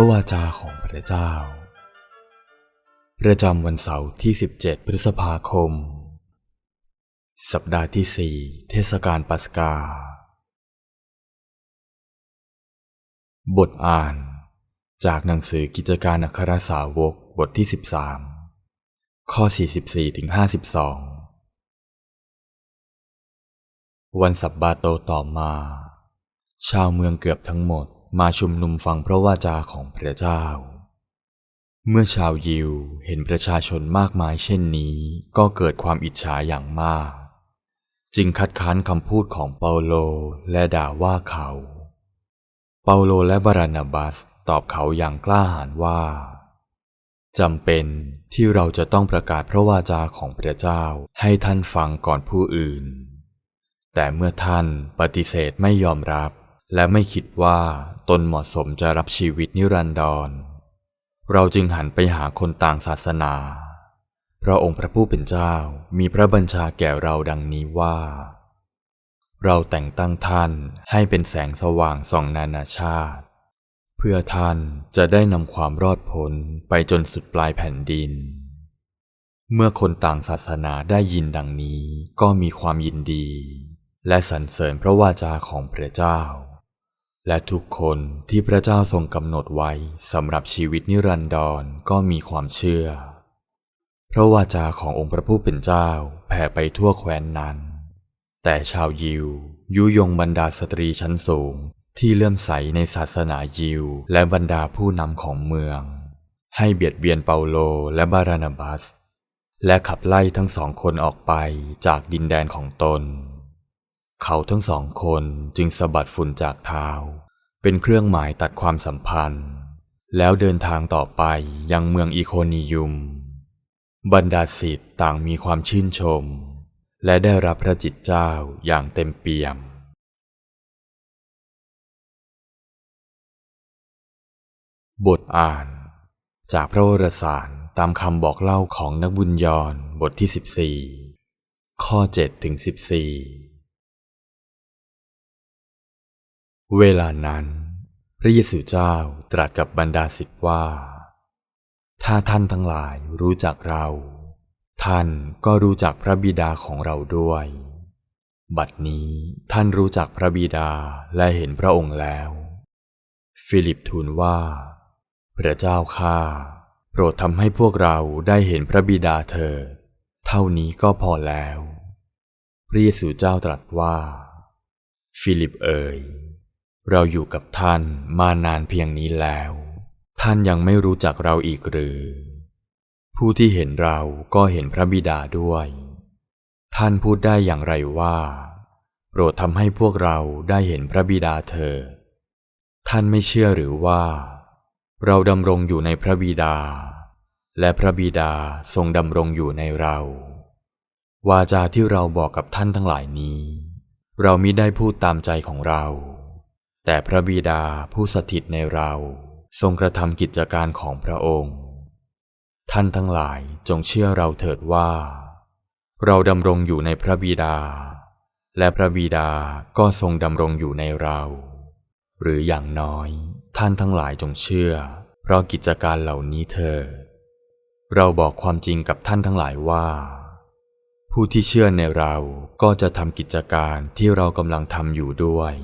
พระวาจาของพระเจ้า ประจำวันเสาร์ที่ 17 พฤษภาคม สัปดาห์ที่4เทศกาลปัสกา บทอ่าน จากหนังสือกิจการอัครสาวกบทที่ 13 ข้อ 44ถึง52 วันสับบาโตต่อมา ชาวเมืองเกือบทั้งหมด มาชุมนุมฟังพระวาจาของพระเจ้า เมื่อชาวยิวเห็นประชาชนมากมายเช่นนี้ ก็เกิดความอิจฉาอย่างมาก จึงคัดค้านคำพูดของเปาโลและด่าว่าเขา เปาโลและบารานาบัสตอบเขาอย่างกล้าหาญว่าจำเป็นที่เราจะต้องประกาศพระวาจาของพระเจ้าให้ท่านฟังก่อนผู้อื่น แต่เมื่อท่านปฏิเสธไม่ยอมรับ และไม่คิดว่าตนเหมาะสมจะรับชีวิตนิรันดร เราจึงหันไปหาคนต่างศาสนา พระองค์พระผู้เป็นเจ้ามีพระบัญชาแก่เราดังนี้ว่า เราแต่งตั้งท่านให้เป็นแสงสว่างส่องนานาชาติ เพื่อท่านจะได้นำความรอดพ้นไปจนสุดปลายแผ่นดิน เมื่อคนต่างศาสนาได้ยินดังนี้ก็มีความยินดี และสรรเสริญพระวาจาของพระเจ้า และทุกคนที่พระเจ้าทรงกำหนดไว้สำหรับชีวิตนิรันดรก็มีความเชื่อ พระวาจาขององค์พระผู้เป็นเจ้าแผ่ไปทั่วแคว้นนั้น แต่ชาวยิว ยุยงบรรดาสตรีชั้นสูงที่เลื่อมใสในศาสนายิว และบรรดาผู้นำของเมือง ให้เบียดเบียนเปาโลและบารานาบัส และขับไล่ทั้งสองคนออกไปจากดินแดนของตนเขาทั้งสองคนจึงสะบัดฝุ่นจากเท้า เป็นเครื่องหมายตัดความสัมพันธ์ แล้วเดินทางต่อไปยังเมืองอีโคนิยุม บรรดาศิษย์ต่างมีความชื่นชม และได้รับพระจิตเจ้าอย่างเต็มเปี่ยม บทอ่าน จากพระวรสารตามคำบอกเล่าของนักบุญยอนบทที่ 14 ข้อ7ถึง14 เวลานั้น พระเยซูเจ้าตรัสกับบรรดาศิษย์ว่า ถ้าท่านทั้งหลายรู้จักเรา ท่านก็รู้จักพระบิดาของเราด้วย บัดนี้ท่านรู้จักพระบิดาและเห็นพระองค์แล้ว ฟิลิปทูลว่า พระเจ้าข้าโปรดทำให้พวกเราได้เห็นพระบิดาเธอ เท่านี้ก็พอแล้ว พระเยซูเจ้าตรัสว่า ฟิลิปเอ๋ย เราอยู่กับท่านมานานเพียงนี้แล้ว ท่านยังไม่รู้จักเราอีกหรือ ผู้ที่เห็นเราก็เห็นพระบิดาด้วย ท่านพูดได้อย่างไรว่า โปรดทำให้พวกเราได้เห็นพระบิดาเธอ ท่านไม่เชื่อหรือว่า เราดำรงอยู่ในพระบิดา และพระบิดาทรงดำรงอยู่ในเรา วาจาที่เราบอกกับท่านทั้งหลายนี้ เรามิได้พูดตามใจของเรา แต่พระบิดาผู้สถิตในเราทรงกระทำกิจการของพระองค์ ท่านทั้งหลายจงเชื่อเราเถิดว่า เราดำรงอยู่ในพระบิดา และพระบิดาก็ทรงดำรงอยู่ในเรา หรืออย่างน้อย ท่านทั้งหลายจงเชื่อ เพราะกิจการเหล่านี้เธอเราบอกความจริงกับท่านทั้งหลายว่า ผู้ที่เชื่อในเราก็จะทำกิจการที่เรากำลังทำอยู่ด้วย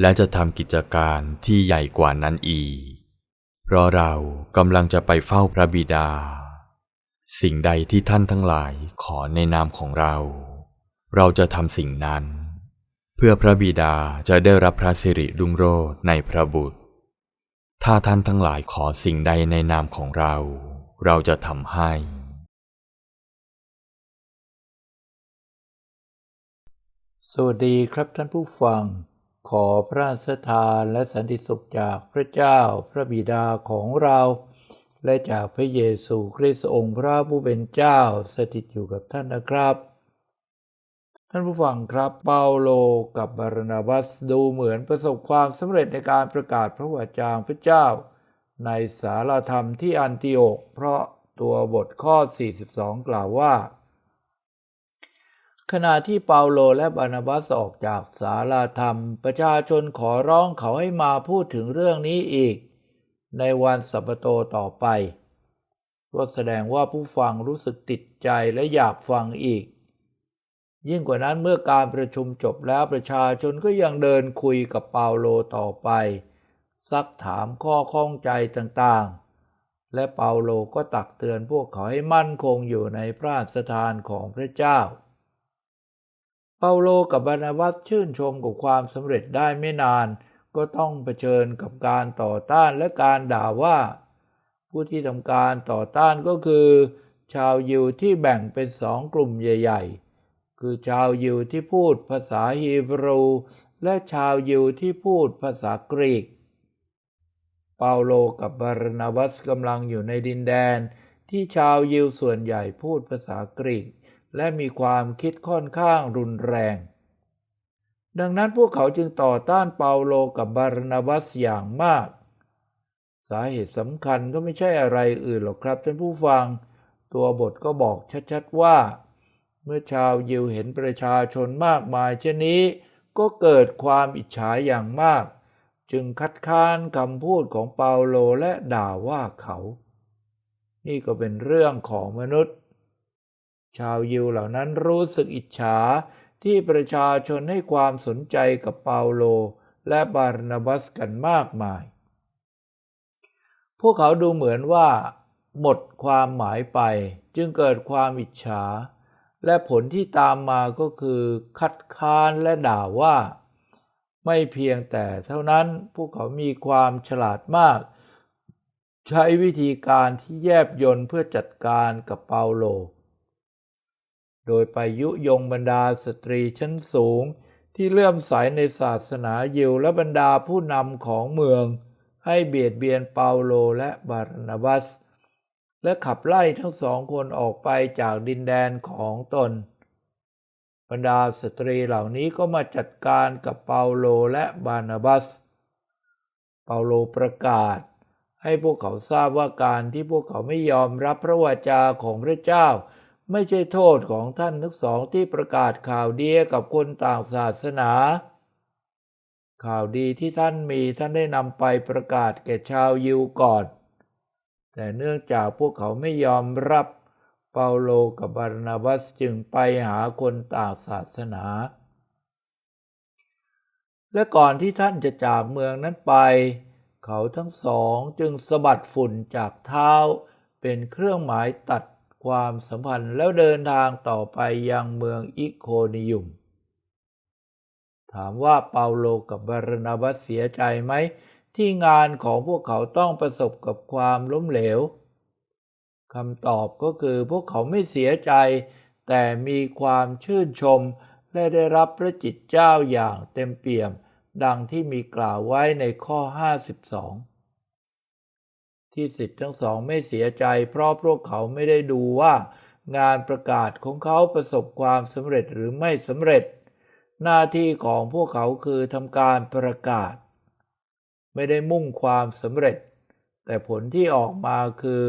และจะทำกิจการที่ใหญ่กว่านั้นอีก เพราะเรากำลังจะไปเฝ้าพระบิดา สิ่งใดที่ท่านทั้งหลายขอในนามของเรา เราจะทำสิ่งนั้น เพื่อพระบิดาจะได้รับพระสิริรุ่งโรจน์ในพระบุตร ถ้าท่านทั้งหลายขอสิ่งใดในนามของเรา เราจะทำให้สวัสดีครับท่านผู้ฟัง ขอพระสถานและสันติสุขจากพระเจ้าพระบิดาของเรา และจากพระเยซูคริสต์องค์พระผู้เป็นเจ้าสถิตอยู่กับท่านนะครับ ท่านผู้ฟังครับเปาโลกับบารนาบัสดูเหมือนประสบความสำเร็จในการประกาศพระวจาพระเจ้า ในสารธรรมที่อันติโอกเพราะตัวบทข้อ 42 กล่าวว่า ขณะที่เปาโลและบานาบัสออกจากสาราธรรม ประชาชนขอร้องเขาให้มาพูดถึงเรื่องนี้อีก ในวันสัปโตต่อไป ก็แสดงว่าผู้ฟังรู้สึกติดใจและอยากฟังอีก ยิ่งกว่านั้นเมื่อการประชุมจบแล้วประชาชนก็ยังเดินคุยกับเปาโลต่อไป ซักถามข้อข้องใจต่างๆ และเปาโลก็ตักเตือนพวกเขาให้มั่นคงอยู่ในพระสถานของพระเจ้า เปาโลกับบานาบัสชื่นชมกับความสำเร็จได้ไม่นาน ก็ต้องเผชิญกับการต่อต้านและการด่าว่า ผู้ที่ทำการต่อต้านก็คือ ชาวยิวที่แบ่งเป็นสองกลุ่มใหญ่ ๆ คือชาวยิวที่พูดภาษาฮีบรู และชาวยิวที่พูดภาษากรีก เปาโลกับบารนาบัสกำลังอยู่ในดินแดนที่ชาวยิวส่วนใหญ่พูดภาษากรีก และมีความคิดค่อนข้างรุนแรง ดังนั้นพวกเขาจึงต่อต้านเปาโลกับบารนาบัสอย่างมาก สาเหตุสำคัญก็ไม่ใช่อะไรอื่นหรอกครับท่านผู้ฟัง ตัวบทก็บอกชัดๆว่า เมื่อชาวยิวเห็นประชาชนมากมายเช่นนี้ก็เกิดความอิจฉาอย่างมาก จึงคัดค้านคำพูดของเปาโลและด่าว่าเขา นี่ก็เป็นเรื่องของมนุษย์ ชาวยิวเหล่านั้นรู้สึกอิจฉาที่ประชาชนให้ความสนใจกับเปาโลและบาร์นาบัสกันมากมาย พวกเขาดูเหมือนว่า หมดความหมายไปจึงเกิดความอิจฉา และผลที่ตามมาก็คือคัดค้านและด่าว่า ไม่เพียงแต่เท่านั้นพวกเขามีความฉลาดมาก ใช้วิธีการที่แยบยลเพื่อจัดการกับเปาโล โดยไปยุยงบรรดาสตรีชั้นสูง ที่เลื่อมใสในศาสนายิวและบรรดาผู้นำของเมือง ให้เบียดเบียนเปาโลและบารนาบัส และขับไล่ทั้งสองคนออกไปจากดินแดนของตน บรรดาสตรีเหล่านี้ก็มาจัดการกับเปาโลและบานาบัส เปาโลประกาศให้พวกเขาทราบว่าการที่พวกเขาไม่ยอมรับพระวจาของพระเจ้า ไม่ใช่โทษของท่านทั้งสองที่ประกาศข่าวดีกับคนต่างศาสนา ข่าวดีที่ท่านมีท่านได้นำไปประกาศแก่ชาวยิวก่อน แต่เนื่องจากพวกเขาไม่ยอมรับเปาโลกับบาร์นาบัสจึงไปหาคนต่างศาสนา และก่อนที่ท่านจะจากเมืองนั้นไป เขาทั้งสองจึงสะบัดฝุ่นจากเท้าเป็นเครื่องหมายตัด ความสัมพันธ์แล้วเดินทางต่อไปยังเมืองอิโคนิยุม ถามว่าเปาโลกับบารนาบัสเสียใจไหม ที่งานของพวกเขาต้องประสบกับความล้มเหลวคำตอบก็คือพวกเขาไม่เสียใจ แต่มีความชื่นชม และได้รับพระจิตเจ้าอย่างเต็มเปี่ยม ดังที่มีกล่าวไว้ในข้อ 52 ที่สิทธิ์ทั้งสองไม่เสียใจ เพราะพวกเขาไม่ได้ดูว่า งานประกาศของเขาประสบความสำเร็จหรือไม่สำเร็จ หน้าที่ของพวกเขาคือทำการประกาศ ไม่ได้มุ่งความสำเร็จ แต่ผลที่ออกมาคือ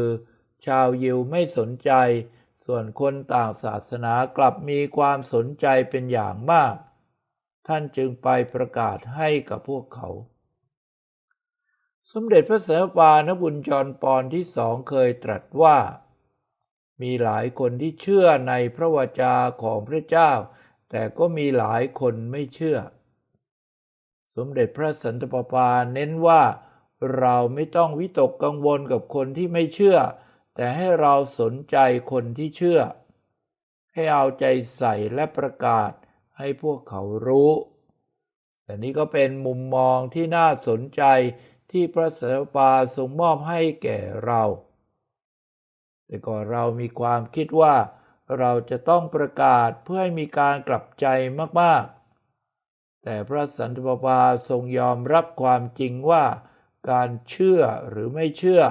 ชาวยิวไม่สนใจ ส่วนคนต่างศาสนากลับมีความสนใจเป็นอย่างมาก ท่านจึงไปประกาศให้กับพวกเขา สมเด็จพระสัมปานบุญจรปอนที่สองเคยตรัสว่า มีหลายคนที่เชื่อในพระวจาของพระเจ้า แต่ก็มีหลายคนไม่เชื่อ สมเด็จพระสันตะปาปาเน้นว่า เราไม่ต้องวิตกกังวลกับคนที่ไม่เชื่อ แต่ให้เราสนใจคนที่เชื่อ ให้เอาใจใส่และประกาศให้พวกเขารู้ แต่นี้ก็เป็นมุมมองที่น่าสนใจ ที่พระสัมปาทรงมอบให้แก่เรา แต่ก่อนเรามีความคิดว่าเราจะต้องประกาศเพื่อให้มีการกลับใจมากๆ แต่พระสันตะปาทรงยอมรับความจริงว่าการเชื่อหรือไม่เชื่อ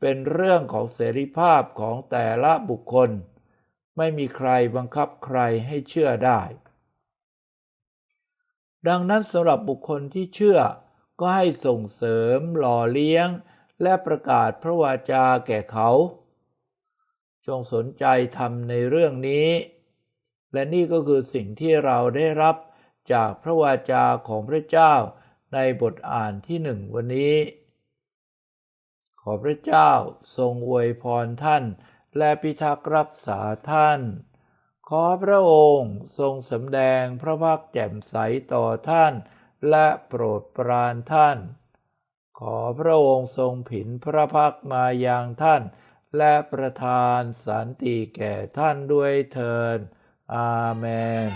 เป็นเรื่องของเสรีภาพของแต่ละบุคคล ไม่มีใครบังคับใครให้เชื่อได้ ดังนั้นสำหรับบุคคลที่เชื่อ ก็ให้ส่งเสริมหล่อเลี้ยง และประกาศพระวาจาแก่เขา จงสนใจทำในเรื่องนี้ และนี่ก็คือสิ่งที่เราได้รับจากพระวาจาของพระเจ้าในบทอ่านที่หนึ่งวันนี้ ขอพระเจ้าทรงอวยพรท่าน และพิทักษ์รักษาท่าน ขอพระองค์ทรงสำแดงพระพักตร์แจ่มใสต่อท่าน และโปรดปรานท่าน ขอพระองค์ทรงผินพระพักมาอย่างท่าน และประทานสันติแก่ท่านด้วยเถินอาเมน